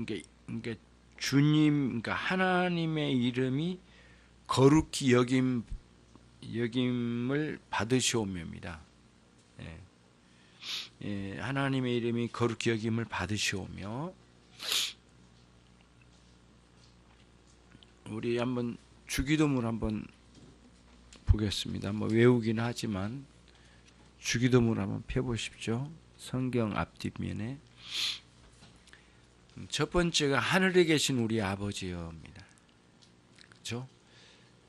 이게 이게 주님 그러니까 하나님의 이름이 거룩히 여김 여김을 받으시오며입니다. 예. 예, 하나님의 이름이 거룩히 여김을 받으시오며 우리 한번 주기도문 한번 보겠습니다. 뭐 외우기는 하지만 주기도문 한번 펴보십시오. 성경 앞뒷면에 음, 첫 번째가 하늘에 계신 우리 아버지여입니다. 그렇죠?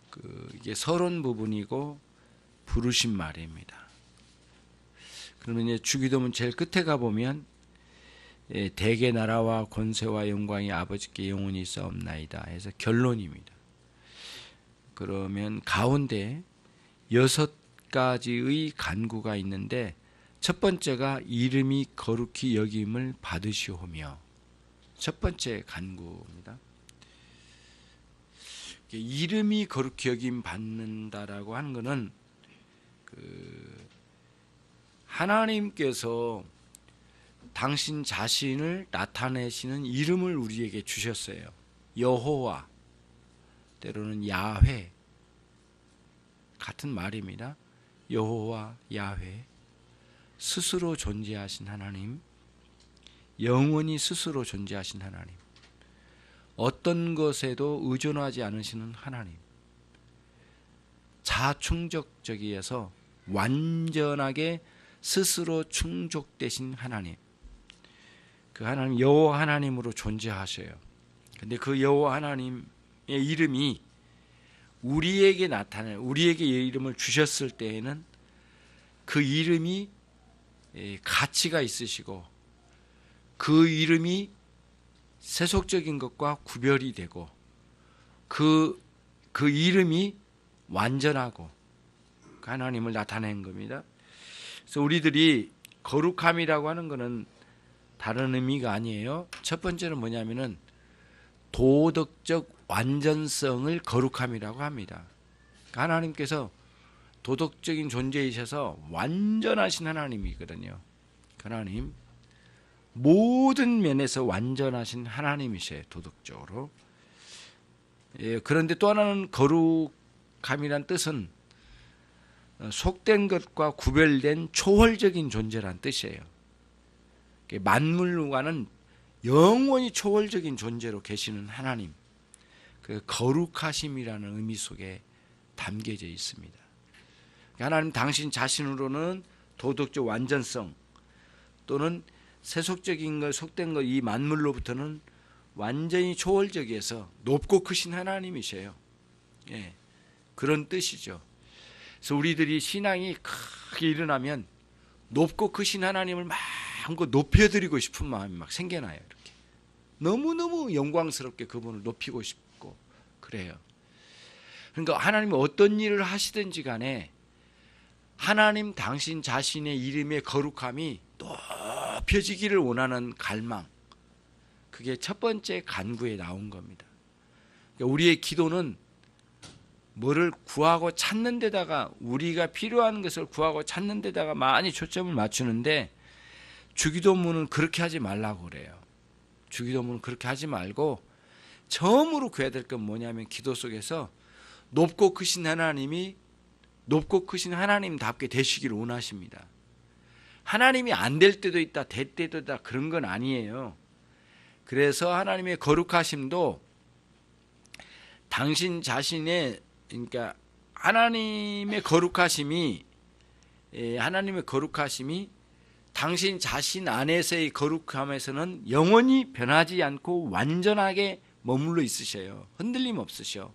그 이게 서론 부분이고 부르신 말입니다. 그러면 이제 주기도문 제일 끝에 가 보면 예, 대개 나라와 권세와 영광이 아버지께 영원히 있사옵나이다 해서 결론입니다. 그러면 가운데 여섯 가지의 간구가 있는데 첫 번째가 이름이 거룩히 여김을 받으시오며 첫 번째 간구입니다. 이름이 거룩히 여김 받는다라고 하는 것은 그 하나님께서 당신 자신을 나타내시는 이름을 우리에게 주셨어요. 여호와 때로는 야훼 같은 말입니다. 여호와 야훼 스스로 존재하신 하나님 영원히 스스로 존재하신 하나님. 어떤 것에도 의존하지 않으시는 하나님. 자충족적이어서 완전하게 스스로 충족되신 하나님. 그 하나님 여호와 하나님으로 존재하셔요. 근데 그 여호와 하나님의 이름이 우리에게 나타내 우리에게 이름을 주셨을 때에는 그 이름이 가치가 있으시고 그 이름이 세속적인 것과 구별이 되고 그, 그 이름이 완전하고 하나님을 나타낸 겁니다. 그래서 우리들이 거룩함이라고 하는 것은 다른 의미가 아니에요. 첫 번째는 뭐냐면은 도덕적 완전성을 거룩함이라고 합니다. 그러니까 하나님께서 도덕적인 존재이셔서 완전하신 하나님이거든요. 하나님 모든 면에서 완전하신 하나님이셔요. 도덕적으로. 예, 그런데 또 하나는 거룩함이란 뜻은 속된 것과 구별된 초월적인 존재란 뜻이에요. 만물과는 영원히 초월적인 존재로 계시는 하나님, 그 거룩하심이라는 의미 속에 담겨져 있습니다. 하나님 당신 자신으로는 도덕적 완전성 또는 세속적인 것, 속된 것, 이 만물로부터는 완전히 초월적이어서 높고 크신 하나님이세요. 예, 그런 뜻이죠. 그래서 우리들이 신앙이 크게 일어나면 높고 크신 하나님을 마음껏 높여드리고 싶은 마음이 막 생겨나요. 이렇게 너무너무 영광스럽게 그분을 높이고 싶고 그래요. 그러니까 하나님이 어떤 일을 하시든지 간에 하나님 당신 자신의 이름의 거룩함이 높여지기를 원하는 갈망 그게 첫 번째 간구에 나온 겁니다. 그러니까 우리의 기도는 뭐를 구하고 찾는 데다가 우리가 필요한 것을 구하고 찾는 데다가 많이 초점을 맞추는데 주기도문은 그렇게 하지 말라고 그래요. 주기도문은 그렇게 하지 말고 처음으로 구해야 될 건 뭐냐면 기도 속에서 높고 크신 하나님이 높고 크신 하나님답게 되시기를 원하십니다. 하나님이 안 될 때도 있다, 될 때도 있다 그런 건 아니에요. 그래서 하나님의 거룩하심도 당신 자신의 그러니까 하나님의 거룩하심이 예, 하나님의 거룩하심이 당신 자신 안에서의 거룩함에서는 영원히 변하지 않고 완전하게 머물러 있으셔요. 흔들림 없으셔.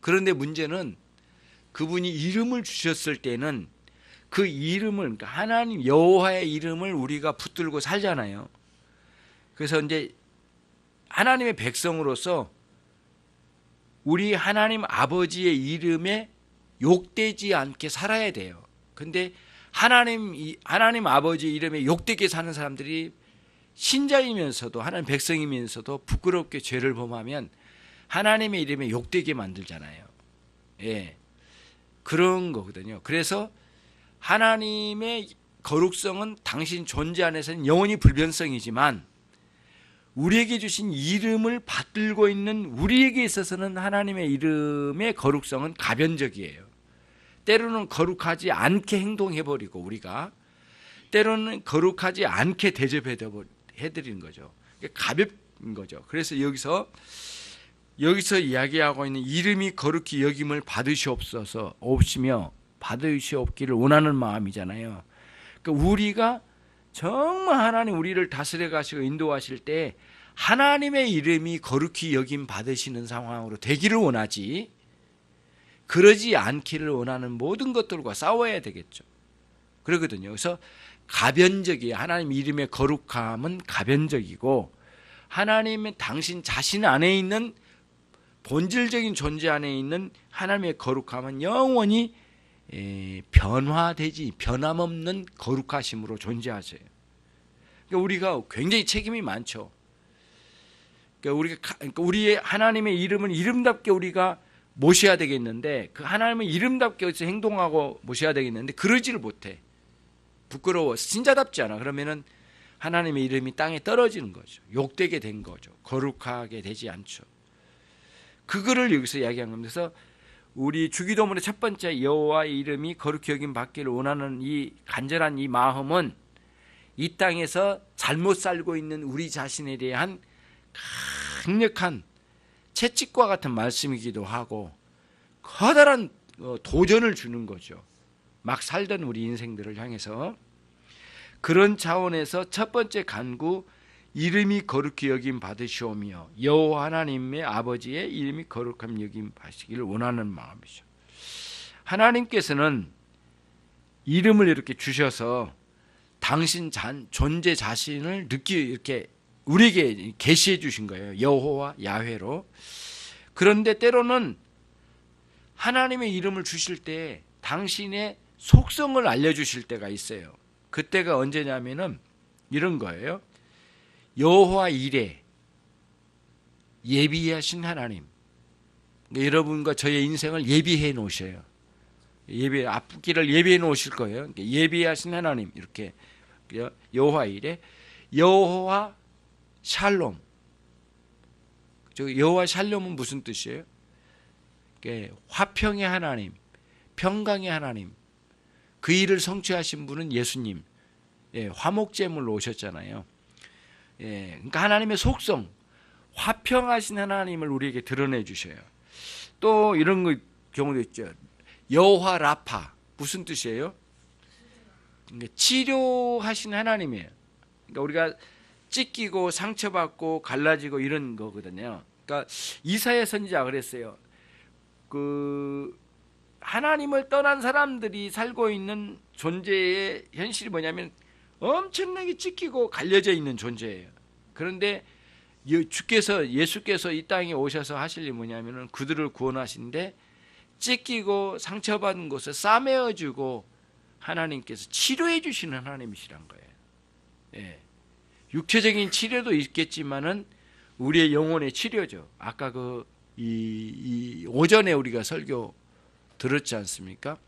그런데 문제는 그분이 이름을 주셨을 때는 그 이름을 그러니까 하나님 여호와의 이름을 우리가 붙들고 살잖아요. 그래서 이제 하나님의 백성으로서 우리 하나님 아버지의 이름에 욕되지 않게 살아야 돼요. 근데 하나님 하나님 아버지 이름에 욕되게 사는 사람들이 신자이면서도 하나님 백성이면서도 부끄럽게 죄를 범하면 하나님의 이름에 욕되게 만들잖아요. 예. 그런 거거든요. 그래서 하나님의 거룩성은 당신 존재 안에서는 영원히 불변성이지만 우리에게 주신 이름을 받들고 있는 우리에게 있어서는 하나님의 이름의 거룩성은 가변적이에요. 때로는 거룩하지 않게 행동해버리고 우리가 때로는 거룩하지 않게 대접해드리는 거죠. 가볍은 거죠. 그래서 여기서 여기서 이야기하고 있는 이름이 거룩히 여김을 받으시옵소서 없으며 받으시옵기를 원하는 마음이잖아요. 그러니까 우리가 정말 하나님 우리를 다스려 가시고 인도하실 때 하나님의 이름이 거룩히 여김 받으시는 상황으로 되기를 원하지 그러지 않기를 원하는 모든 것들과 싸워야 되겠죠. 그러거든요. 그래서 가변적이에요. 하나님 이름의 거룩함은 가변적이고 하나님의 당신 자신 안에 있는 본질적인 존재 안에 있는 하나님의 거룩함은 영원히 변화되지 변함없는 거룩하심으로 존재하세요. 그러니까 우리가 굉장히 책임이 많죠. 그러니까 우리가 그러니까 우리의 하나님의 이름은 이름답게 우리가 모셔야 되겠는데 그 하나님의 이름답게 행동하고 모셔야 되겠는데 그러지를 못해. 부끄러워. 진짜답지 않아. 그러면은 하나님의 이름이 땅에 떨어지는 거죠. 욕되게 된 거죠. 거룩하게 되지 않죠. 그거를 여기서 이야기한 겁니다. 그래서 우리 주기도문의 첫 번째 여호와의 이름이 거룩히 여김 받기를 원하는 이 간절한 이 마음은 이 땅에서 잘못 살고 있는 우리 자신에 대한 강력한 채찍과 같은 말씀이기도 하고 커다란 어, 도전을 주는 거죠. 막 살던 우리 인생들을 향해서 그런 차원에서 첫 번째 간구 이름이 거룩히 여김 받으시오며 여호와 하나님의 아버지의 이름이 거룩함 여김 받으시기를 원하는 마음이죠. 하나님께서는 이름을 이렇게 주셔서 당신 잔, 존재 자신을 느끼 이렇게 우리에게 계시해 주신 거예요. 여호와 야훼로. 그런데 때로는 하나님의 이름을 주실 때 당신의 속성을 알려 주실 때가 있어요. 그때가 언제냐면은 이런 거예요. 여호와 이래 예비하신 하나님. 그러니까 여러분과 저의 인생을 예비해 놓으셔요. 예비 앞길을 예비해 놓으실 거예요. 그러니까 예비하신 하나님 이렇게 여호와 이래 여호와 샬롬. 저 여호와 샬롬은 무슨 뜻이에요? 화평의 하나님, 평강의 하나님. 그 일을 성취하신 분은 예수님. 예, 화목제물로 오셨잖아요. 예, 그러니까 하나님의 속성, 화평하신 하나님을 우리에게 드러내 주셔요. 또 이런 거 경우도 있죠. 여호와 라파 무슨 뜻이에요? 그러니까 치료하신 하나님이에요. 그러니까 우리가 찢기고 상처받고 갈라지고 이런 거거든요. 그러니까 이사야 선지자 그랬어요. 그 하나님을 떠난 사람들이 살고 있는 존재의 현실이 뭐냐면 엄청나게 찢기고 갈려져 있는 존재예요. 그런데 주께서 예수께서 이 땅에 오셔서 하실 일이 뭐냐면은 그들을 구원하신데 찢기고 상처받은 곳을 싸매어 주고 하나님께서 치료해 주시는 하나님이시란 거예요. 예. 육체적인 치료도 있겠지만은 우리의 영혼의 치료죠. 아까 그 이, 이 오전에 우리가 설교 들었지 않습니까?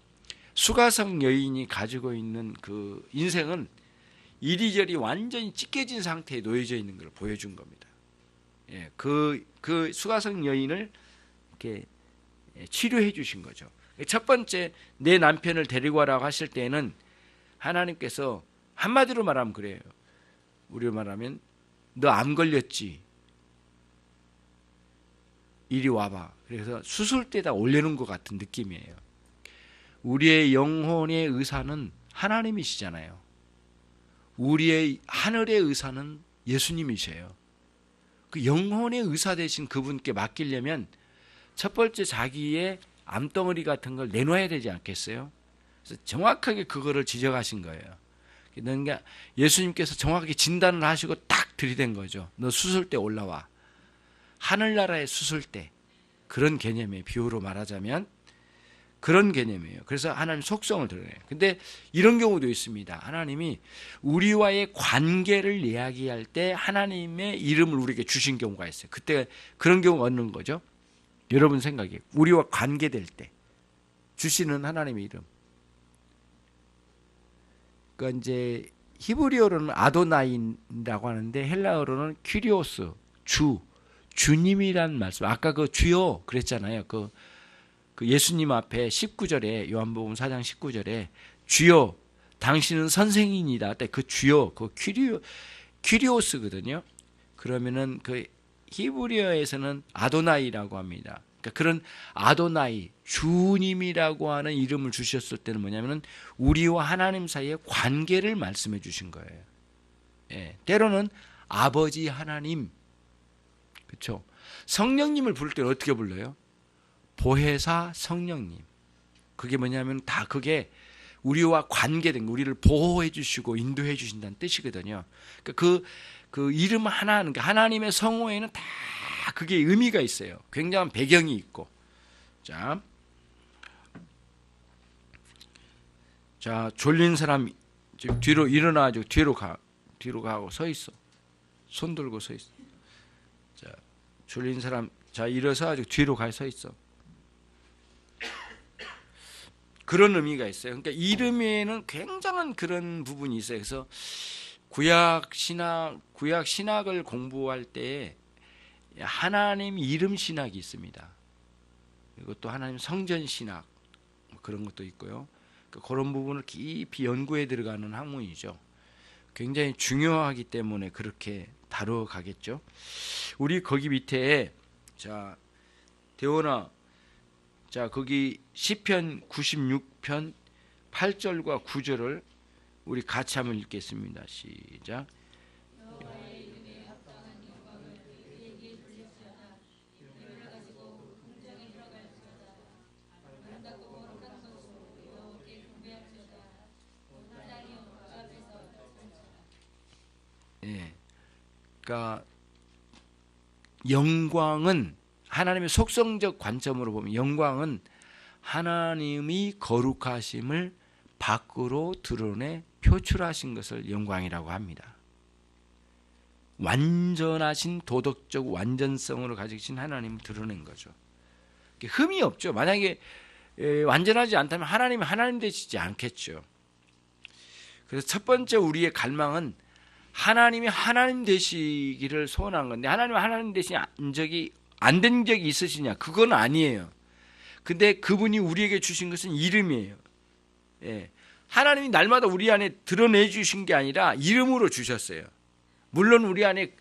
수가성 여인이 가지고 있는 그 인생은 이리저리 완전히 찢겨진 상태에 놓여져 있는 걸 보여준 겁니다. 예, 그, 그 수가성 여인을 이렇게 치료해 주신 거죠. 첫 번째, 내 남편을 데리고 와라고 하실 때는 하나님께서 한마디로 말하면 그래요. 우리로 말하면, 너 암 걸렸지? 이리 와봐. 그래서 수술대다 올려놓은 것 같은 느낌이에요. 우리의 영혼의 의사는 하나님이시잖아요. 우리의 하늘의 의사는 예수님이세요. 그 영혼의 의사 되신 그분께 맡기려면 첫 번째 자기의 암덩어리 같은 걸 내놓아야 되지 않겠어요? 그래서 정확하게 그거를 지적하신 거예요. 그러니까 예수님께서 정확하게 진단을 하시고 딱 들이댄 거죠. 너 수술대 올라와. 하늘나라의 수술대. 그런 개념의 비유로 말하자면 그런 개념이에요. 그래서 하나님 속성을 드러내요. 근데 이런 경우도 있습니다. 하나님이 우리와의 관계를 이야기할 때 하나님의 이름을 우리에게 주신 경우가 있어요. 그때 그런 경우가 없는 거죠. 여러분 생각에 우리와 관계될 때 주시는 하나님의 이름. 그러니까 이제 히브리어로는 아도나인이라고 하는데 헬라어로는 큐리오스 주 주님이란 말씀. 아까 그 주요 그랬잖아요. 그, 그 예수님 앞에 19절에 요한복음 4장 19절에 주요 당신은 선생이니다. 그 주요 그 큐리오 큐리오스거든요. 그러면은 그 히브리어에서는 아도나이라고 합니다. 그러니까 그런 아도나이 주님이라고 하는 이름을 주셨을 때는 뭐냐면은 우리와 하나님 사이의 관계를 말씀해 주신 거예요. 예, 때로는 아버지 하나님, 그렇죠? 성령님을 부를 때는 어떻게 불러요? 보혜사 성령님. 그게 뭐냐면 다 그게 우리와 관계된 거, 우리를 보호해 주시고 인도해 주신다는 뜻이거든요. 그러니까 그, 그 이름 하나, 그러니까 하나님의 성호에는 다 그게 의미가 있어요. 굉장한 배경이 있고. 자, 자 졸린 사람 뒤로 일어나가지고 뒤로 가, 뒤로 가고 서 있어. 손 들고 서 있어. 자, 졸린 사람 자 일어서 가지고 뒤로 가 서 있어. 그런 의미가 있어요. 그러니까 이름에는 굉장한 그런 부분이 있어요. 그래서 구약 신학 구약 신학을 공부할 때 하나님 이름 신학이 있습니다. 이것도 하나님 성전 신학 뭐 그런 것도 있고요. 그런 부분을 깊이 연구해 들어가는 학문이죠. 굉장히 중요하기 때문에 그렇게 다루어 가겠죠. 우리 거기 밑에 자 대원아 자 거기 시편 96편 8절과 9절을 우리 같이 한번 읽겠습니다. 시작. 예. 그러니까 영광은 하나님의 속성적 관점으로 보면 영광은 하나님이 거룩하심을 밖으로 드러내 표출하신 것을 영광이라고 합니다. 완전하신 도덕적 완전성으로 가지신 하나님을 드러낸 거죠. 흠이 없죠. 만약에 완전하지 않다면 하나님이 하나님 되시지 않겠죠. 그래서 첫 번째 우리의 갈망은 하나님이 하나님 되시기를 소원한 건데 하나님 하나님 되신 적이 안 된 적이 있으시냐? 그건 아니에요. 근데 그분이 우리에게 주신 것은 이름이에요. 예. 하나님이 날마다 우리 안에 드러내 주신 게 아니라 이름으로 주셨어요. 물론 우리 안에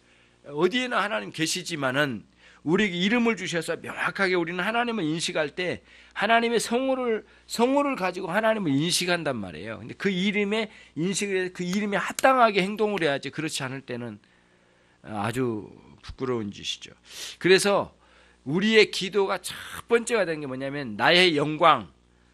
어디에나 하나님 계시지만은 우리에게 이름을 주셔서 명확하게 우리는 하나님을 인식할 때 하나님의 성호를 성호를 가지고 하나님을 인식한단 말이에요. 근데 그 이름에 인식을 그 이름에 합당하게 행동을 해야지 그렇지 않을 때는 아주 부끄러운 짓이죠. 그래서 우리의 기도가 첫 번째가 되는 게 뭐냐면 나의 영광,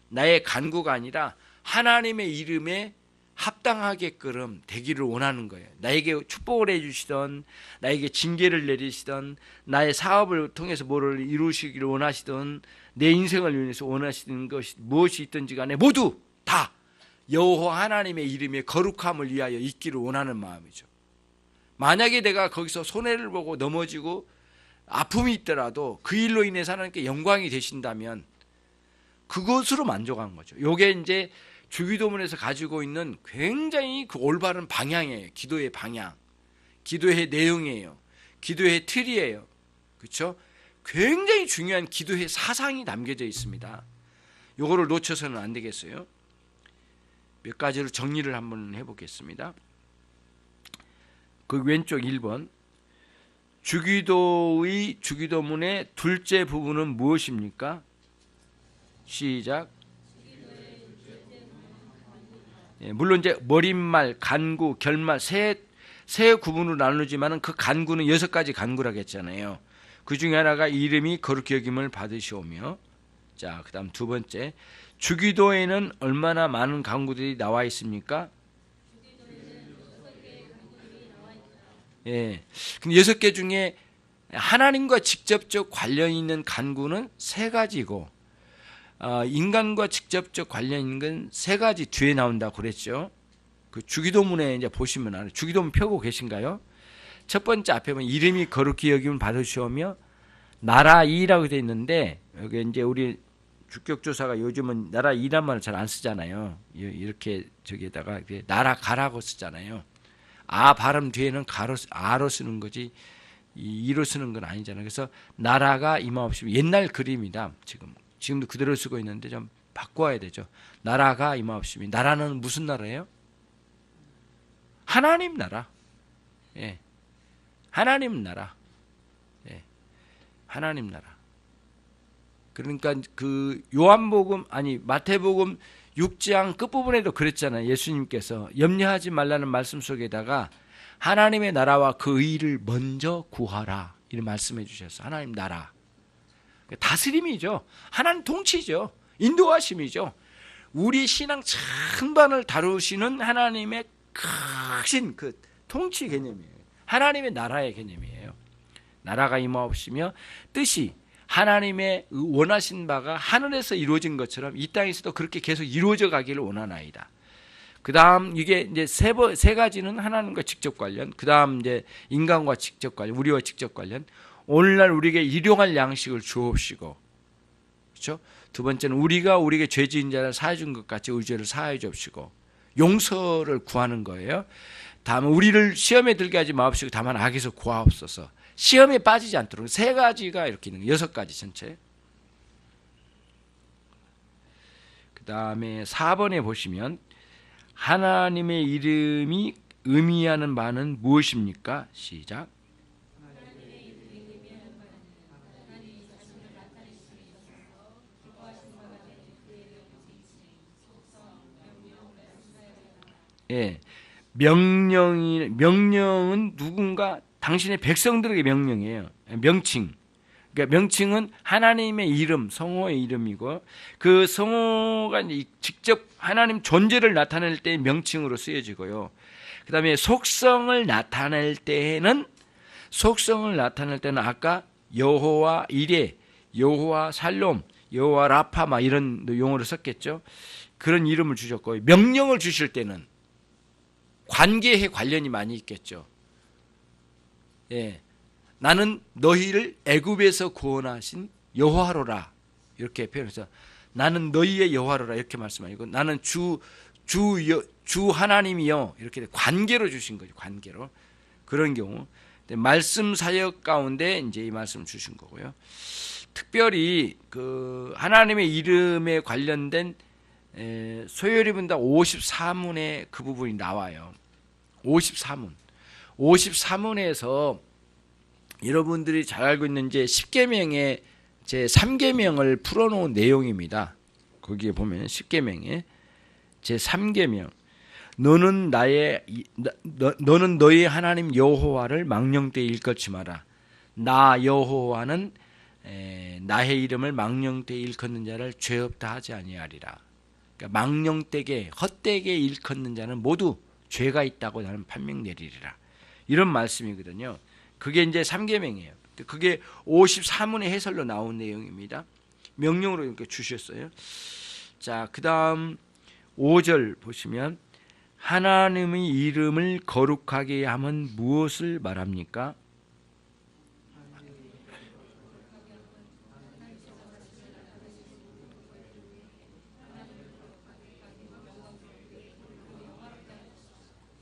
나의 간구가 아니라 하나님의 이름에 합당하게끔 되기를 원하는 거예요. 나에게 축복을 해주시던, 나에게 징계를 내리시던, 나의 사업을 통해서 뭐를 이루시기를 원하시던, 내 인생을 위해서 원하시는 것이 무엇이 있든지 간에 모두 다 여호와 하나님의 이름의 거룩함을 위하여 있기를 원하는 마음이죠. 만약에 내가 거기서 손해를 보고 넘어지고 아픔이 있더라도 그 일로 인해서 하나님께 영광이 되신다면 그것으로 만족한 거죠. 요게 이제 주기도문에서 가지고 있는 굉장히 그 올바른 방향이에요. 기도의 방향. 기도의 내용이에요. 기도의 틀이에요. 그렇죠? 굉장히 중요한 기도의 사상이 담겨져 있습니다. 요거를 놓쳐서는 안 되겠어요. 몇 가지로 정리를 한번 해 보겠습니다. 그 왼쪽 1번 주기도의 주기도문의 둘째 부분은 무엇입니까? 시작. 예, 물론 이제 머릿말, 간구, 결말 세, 세 구분으로 나누지만은 그 간구는 여섯 가지 간구라고 했잖아요. 그 중에 하나가 이름이 거룩히 여김을 받으시오며 자, 그 다음 두 번째 주기도에는 얼마나 많은 간구들이 나와 있습니까? 예. 근데 여섯 개 중에 하나님과 직접적 관련 있는 간구는 세 가지고 어, 인간과 직접적 관련 있는 건 세 가지 뒤에 나온다고 그랬죠. 그 주기도문에 이제 보시면 알아요. 주기도문 펴고 계신가요? 첫 번째 앞에 보면 이름이 거룩히 여김을 받으시오며 나라 이라고 되어 있는데 여기 이제 우리 주격조사가 요즘은 나라 이란 말을 잘 안 쓰잖아요. 이- 이렇게 저기에다가 나라 가라고 쓰잖아요. 아 발음 뒤에는 가로 쓰- 아로 쓰는 거지 이- 이로 쓰는 건 아니잖아요. 그래서 나라가 임하옵시며 옛날 그림이다. 지금 지금도 그대로 쓰고 있는데 좀 바꿔야 되죠. 나라가 임하옵시며 나라는 무슨 나라예요? 하나님 나라. 예. 하나님 나라. 예. 하나님 나라. 그러니까 그 요한복음 아니 마태복음 6장 끝부분에도 그랬잖아요. 예수님께서 염려하지 말라는 말씀 속에다가 하나님의 나라와 그 의를 먼저 구하라. 이런 말씀해 주셨어요. 하나님 나라. 다스림이죠. 하나님 통치죠. 인도하심이죠. 우리 신앙 전반을 다루시는 하나님의 크신 그 통치 개념이에요. 하나님의 나라의 개념이에요. 나라가 임하옵시며 뜻이 하나님의 원하신 바가 하늘에서 이루어진 것처럼 이 땅에서도 그렇게 계속 이루어져 가기를 원하나이다. 그 다음 이게 이제 세, 번, 세 가지는 하나님과 직접 관련, 그 다음 이제 인간과 직접 관련, 우리와 직접 관련, 오늘날 우리에게 일용할 양식을 주옵시고, 그렇죠? 두 번째는 우리가 우리에게 죄 지은 자를 사해 준 것 같이 우리 죄를 사해 주옵시고, 용서를 구하는 거예요. 다음은 우리를 시험에 들게 하지 마옵시고 다만 악에서 구하옵소서. 시험에 빠지지 않도록 세 가지가 이렇게 있는. 여섯 가지 전체. 그 다음에 4번에 보시면 하나님의 이름이 의미하는 바는 무엇입니까? 시작. 예. 명령이 명령은 누군가 당신의 백성들에게 명령이에요. 명칭. 그러니까 명칭은 하나님의 이름, 성호의 이름이고 그 성호가 직접 하나님 존재를 나타낼 때 명칭으로 쓰여지고요. 그다음에 속성을 나타낼 때에는 속성을 나타낼 때는 아까 여호와 이레, 여호와 살롬, 여호와 라파 막 이런 용어를 썼겠죠. 그런 이름을 주셨고 명령을 주실 때는 관계에 관련이 많이 있겠죠. 예. 나는 너희를 애굽에서 구원하신 여호와로라. 이렇게 표현해서 나는 너희의 여호와로라 이렇게 말씀하시고 나는 주주 주 하나님이요 이렇게 관계로 주신 거죠. 관계로. 그런 경우 말씀 사역 가운데 이제 이 말씀을 주신 거고요. 특별히 그 하나님의 이름에 관련된 에, 소요리 분다 54문에 그 부분이 나와요. 54문. 54문에서 여러분들이 잘 알고 있는 이제 10계명의 제 3계명을 풀어놓은 내용입니다. 거기에 보면 10계명에 제 3계명 너는 나의 너, 너는 너희 하나님 여호와를 망령때 일컫지 마라. 나 여호와는 에, 나의 이름을 망령때 일컫는 자를 죄 없다 하지 아니하리라. 그러니까 망령되게 헛되게 일컫는 자는 모두 죄가 있다고 나는 판명 내리리라. 이런 말씀이거든요. 그게 이제 3계명이에요. 그게 54문의 해설로 나온 내용입니다. 명령으로 이렇게 주셨어요. 자, 그다음 5절 보시면 하나님의 이름을 거룩하게 하면 무엇을 말합니까?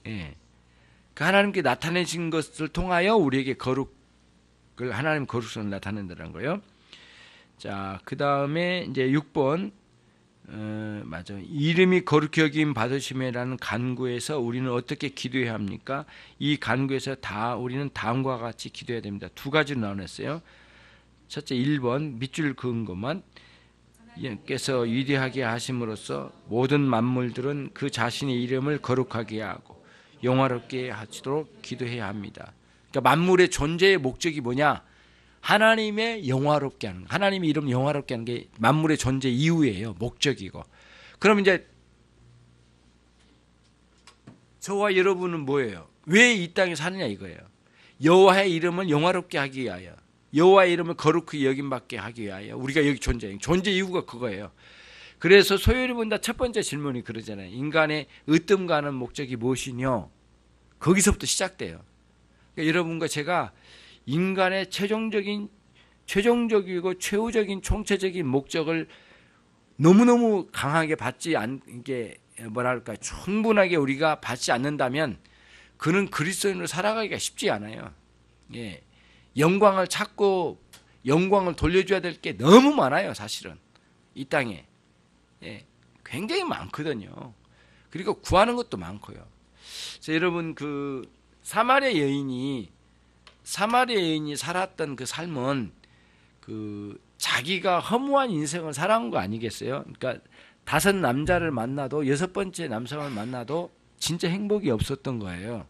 예. 그 하나님께 나타내신 것을 통하여 우리에게 거룩을 하나님 거룩성을 나타낸다는 거예요. 자, 그 다음에 이제 6번 어, 맞아. 이름이 거룩히 여김 받으심이라는 간구에서 우리는 어떻게 기도해야 합니까? 이 간구에서 다 우리는 다음과 같이 기도해야 됩니다. 두 가지로 나눴어요. 첫째 1번 밑줄 그은 것만 께서 위대하게 하심으로써 모든 만물들은 그 자신의 이름을 거룩하게 하고 영화롭게 하시도록 기도해야 합니다. 그러니까 만물의 존재의 목적이 뭐냐? 하나님의 영화롭게 하는 하나님의 이름 영화롭게 하는 게 만물의 존재 이유예요. 목적이고. 그럼 이제 저와 여러분은 뭐예요? 왜 이 땅에 사느냐 이거예요. 여호와의 이름을 영화롭게 하기 위하여 여호와의 이름을 거룩히 여김 받게 하기 위하여 우리가 여기 존재 존재 이유가 그거예요. 그래서 소요리 본다 첫 번째 질문이 그러잖아요. 인간의 으뜸 가는 목적이 무엇이뇨? 거기서부터 시작돼요. 그러니까 여러분과 제가 인간의 최종적인 최종적이고 최후적인 총체적인 목적을 너무너무 강하게 받지 않게 뭐랄까 충분하게 우리가 받지 않는다면 그는 그리스도인으로 살아가기가 쉽지 않아요. 예. 영광을 찾고 영광을 돌려줘야 될 게 너무 많아요, 사실은. 이 땅에. 예. 굉장히 많거든요. 그리고 구하는 것도 많고요. 그래서 여러분 그 사마리아 여인이 사마리아 여인이 살았던 그 삶은 그 자기가 허무한 인생을 살아온 거 아니겠어요? 그러니까 다섯 남자를 만나도 여섯 번째 남성을 만나도 진짜 행복이 없었던 거예요.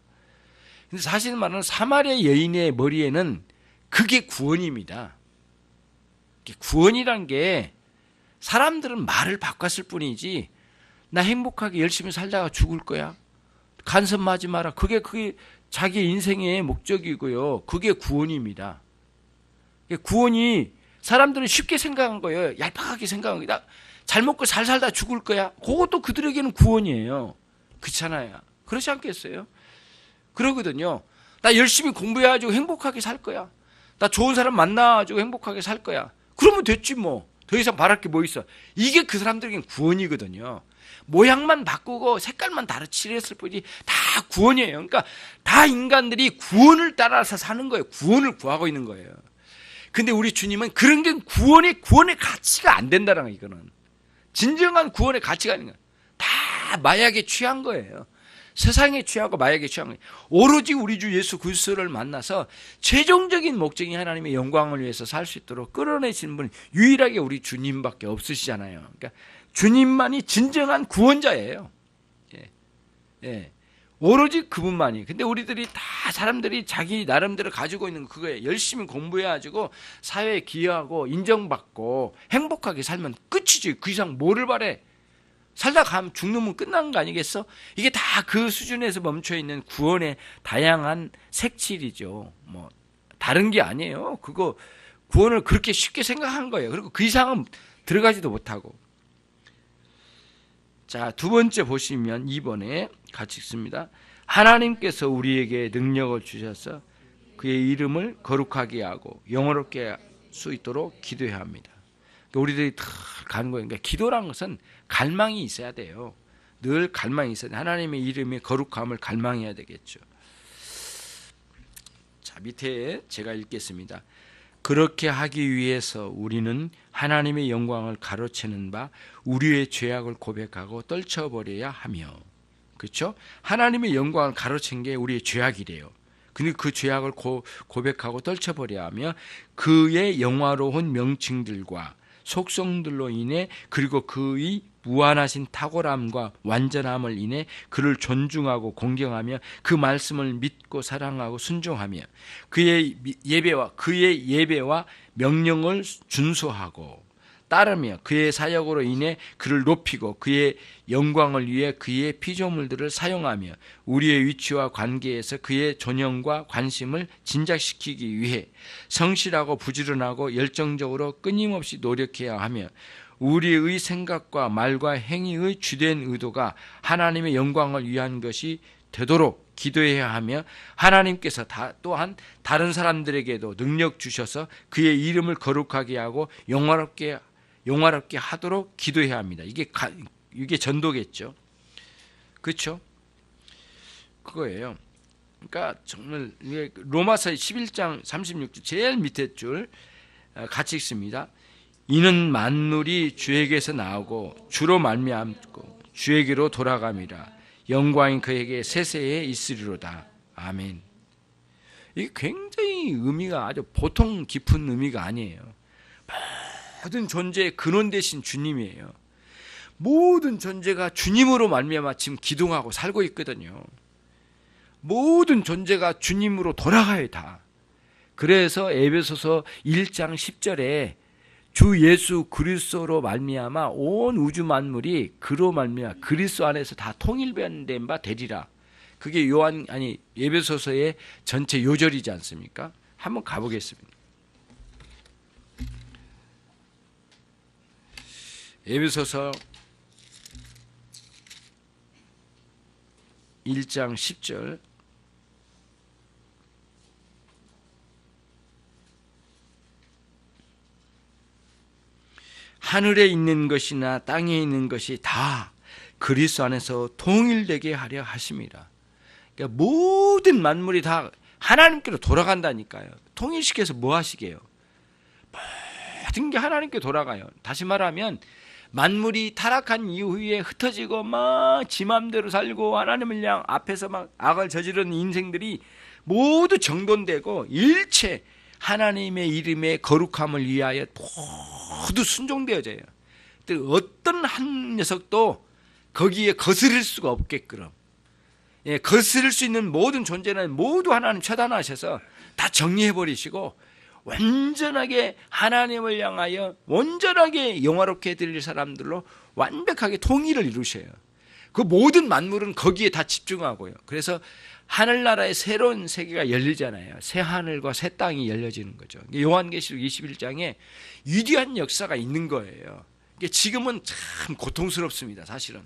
근데 사실 말하는 사마리아 여인의 머리에는 그게 구원입니다. 구원이란 게 사람들은 말을 바꿨을 뿐이지 나 행복하게 열심히 살다가 죽을 거야. 간섭하지 마라. 그게 그게 자기 인생의 목적이고요. 그게 구원입니다. 구원이 사람들은 쉽게 생각한 거예요. 얄팍하게 생각한 거예요. 잘 먹고 잘 살다 죽을 거야. 그것도 그들에게는 구원이에요. 그렇잖아요. 그렇지 않겠어요? 그러거든요. 나 열심히 공부해가지고 행복하게 살 거야. 나 좋은 사람 만나가지고 행복하게 살 거야. 그러면 됐지 뭐. 더 이상 바랄 게 뭐 있어. 이게 그 사람들에겐 구원이거든요. 모양만 바꾸고 색깔만 다르 칠했을 뿐이지 다 구원이에요. 그러니까 다 인간들이 구원을 따라서 사는 거예요. 구원을 구하고 있는 거예요. 근데 우리 주님은 그런 게 구원의 구원의 가치가 안 된다는 거 이거는. 진정한 구원의 가치가 아닌 거예요. 다 마약에 취한 거예요. 세상에 취하고 마약에 취한 거예요. 오로지 우리 주 예수 그리스도를 만나서 최종적인 목적이 하나님의 영광을 위해서 살 수 있도록 끌어내시는 분 유일하게 우리 주님밖에 없으시잖아요. 그러니까 주님만이 진정한 구원자예요. 예. 예. 오로지 그분만이. 근데 우리들이 다 사람들이 자기 나름대로 가지고 있는 그거에 열심히 공부해가지고 사회에 기여하고 인정받고 행복하게 살면 끝이지. 그 이상 뭐를 바래? 살다 가면 죽는 끝난 거 아니겠어? 이게 다 그 수준에서 멈춰 있는 구원의 다양한 색칠이죠. 뭐 다른 게 아니에요. 그거 구원을 그렇게 쉽게 생각한 거예요. 그리고 그 이상은 들어가지도 못하고. 자, 두 번째 보시면 2번에 같이 읽습니다. 하나님께서 우리에게 능력을 주셔서 그의 이름을 거룩하게 하고 영어롭게 할 수 있도록 기도해야 합니다. 우리들이 다 가는 거예요. 그러니까 기도란 것은 갈망이 있어야 돼요. 늘 갈망이 있어야 돼. 하나님의 이름의 거룩함을 갈망해야 되겠죠. 자, 밑에 제가 읽겠습니다. 그렇게 하기 위해서 우리는 하나님의 영광을 가로채는 바 우리의 죄악을 고백하고 떨쳐버려야 하며 그렇죠? 하나님의 영광을 가로챈 게 우리의 죄악이래요. 근데 그 죄악을 고, 고백하고 떨쳐버려야 하며 그의 영화로운 명칭들과 속성들로 인해 그리고 그의 무한하신 탁월함과 완전함을 인해 그를 존중하고 공경하며 그 말씀을 믿고 사랑하고 순종하며 그의 예배와 그의 예배와 명령을 준수하고 따르며 그의 사역으로 인해 그를 높이고 그의 영광을 위해 그의 피조물들을 사용하며 우리의 위치와 관계에서 그의 존영과 관심을 진작시키기 위해 성실하고 부지런하고 열정적으로 끊임없이 노력해야 하며 우리의 생각과 말과 행위의 주된 의도가 하나님의 영광을 위한 것이 되도록 기도해야 하며 하나님께서 다, 또한 다른 사람들에게도 능력 주셔서 그의 이름을 거룩하게 하고 영화롭게 영화롭게 하도록 기도해야 합니다. 이게 가, 이게 전도겠죠. 그렇죠? 그거예요. 그러니까 정말 로마서 11장 36절 제일 밑에 줄 어, 같이 읽습니다. 이는 만물이 주에게서 나오고 주로 말미암고 주에게로 돌아감이라 영광이 그에게 세세에 있으리로다. 아멘. 이게 굉장히 의미가 아주 보통 깊은 의미가 아니에요. 모든 존재의 근원 대신 주님이에요. 모든 존재가 주님으로 말미암아 지금 기동하고 살고 있거든요. 모든 존재가 주님으로 돌아가요 다. 그래서 에베소서 1장 10절에 주 예수 그리스도로 말미암아 온 우주 만물이 그로 말미암아 그리스도 안에서 다 통일된 바 되리라. 그게 요한 아니 예배소서의 전체 요절이지 않습니까? 한번 가보겠습니다. 예배소서 1장 10절 하늘에 있는 것이나 땅에 있는 것이 다 그리스도 안에서 통일되게 하려 하심이라. 그러니까 모든 만물이 다 하나님께로 돌아간다니까요. 통일시켜서 뭐 하시게요? 모든 게 하나님께 돌아가요. 다시 말하면 만물이 타락한 이후에 흩어지고 막 지 맘대로 살고 하나님을 향 앞에서 막 악을 저지르는 인생들이 모두 정돈되고 일체 하나님의 이름의 거룩함을 위하여 모두 순종되어져요. 어떤 한 녀석도 거기에 거스를 수가 없게끔 예, 거스를 수 있는 모든 존재는 모두 하나님 처단하셔서 다 정리해 버리시고 완전하게 하나님을 향하여 온전하게 영화롭게 드릴 사람들로 완벽하게 통일을 이루셔요. 그 모든 만물은 거기에 다 집중하고요. 그래서 하늘나라의 새로운 세계가 열리잖아요. 새 하늘과 새 땅이 열려지는 거죠. 요한계시록 21장에 위대한 역사가 있는 거예요. 지금은 참 고통스럽습니다. 사실은.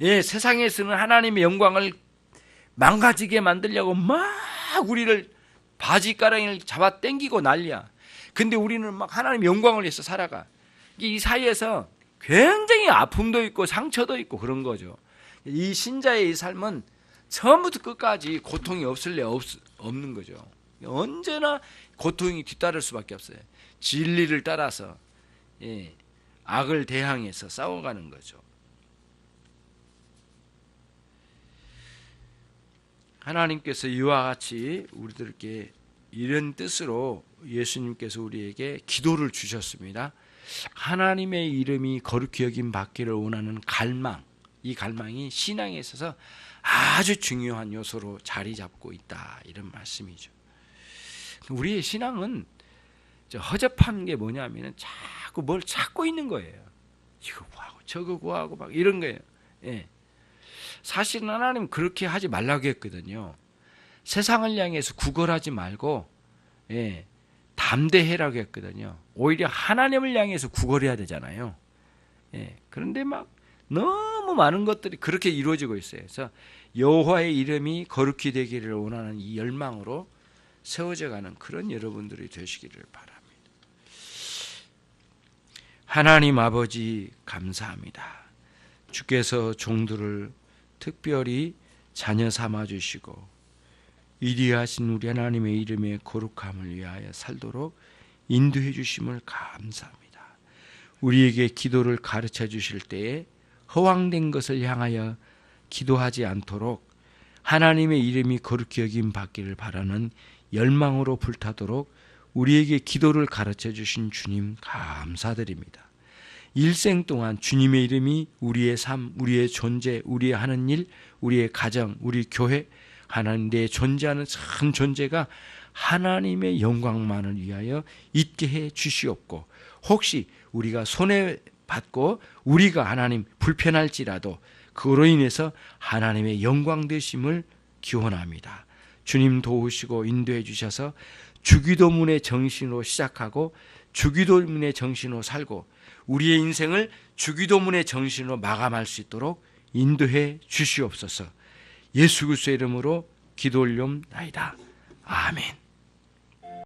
예, 세상에서는 하나님의 영광을 망가지게 만들려고 막 우리를 바지 가랑이를 잡아 당기고 난리야. 근데 우리는 막 하나님 영광을 위해서 살아가. 이 사이에서 굉장히 아픔도 있고 상처도 있고 그런 거죠. 이 신자의 이 삶은 처음부터 끝까지 고통이 없을래 없, 없는 거죠. 언제나 고통이 뒤따를 수밖에 없어요. 진리를 따라서 예, 악을 대항해서 싸워가는 거죠. 하나님께서 이와 같이 우리들께 이런 뜻으로 예수님께서 우리에게 기도를 주셨습니다. 하나님의 이름이 거룩히 여김 받기를 원하는 갈망, 이 갈망이 신앙에 있어서 아주 중요한 요소로 자리 잡고 있다 이런 말씀이죠. 우리의 신앙은 허접한 게 뭐냐면은 자꾸 뭘 찾고 있는 거예요. 이거 구하고 저거 구하고 막 이런 거예요. 예. 사실은 하나님 그렇게 하지 말라고 했거든요. 세상을 향해서 구걸하지 말고 예, 담대해라고 했거든요. 오히려 하나님을 향해서 구걸해야 되잖아요. 예, 그런데 막 너무 많은 것들이 그렇게 이루어지고 있어요. 그래서 여호와의 이름이 거룩히 되기를 원하는 이 열망으로 세워져 가는 그런 여러분들이 되시기를 바랍니다. 하나님 아버지 감사합니다. 주께서 종들을 특별히 자녀 삼아 주시고 이리하신 우리 하나님의 이름의 거룩함을 위하여 살도록 인도해 주심을 감사합니다. 우리에게 기도를 가르쳐 주실 때에 허황된 것을 향하여 기도하지 않도록 하나님의 이름이 거룩히 여김 받기를 바라는 열망으로 불타도록 우리에게 기도를 가르쳐 주신 주님 감사드립니다. 일생 동안 주님의 이름이 우리의 삶, 우리의 존재, 우리의 하는 일, 우리의 가정, 우리 교회, 하나님 내 존재하는 참 존재가 하나님의 영광만을 위하여 있게 해 주시옵고 혹시 우리가 손해 받고 우리가 하나님 불편할지라도 그로 인해서 하나님의 영광 되심을 기원합니다. 주님 도우시고 인도해 주셔서 주기도문의 정신으로 시작하고 주기도문의 정신으로 살고 우리의 인생을 주기도문의 정신으로 마감할 수 있도록 인도해 주시옵소서. 예수 그리스도의 이름으로 기도 올려옵나이다. 아멘.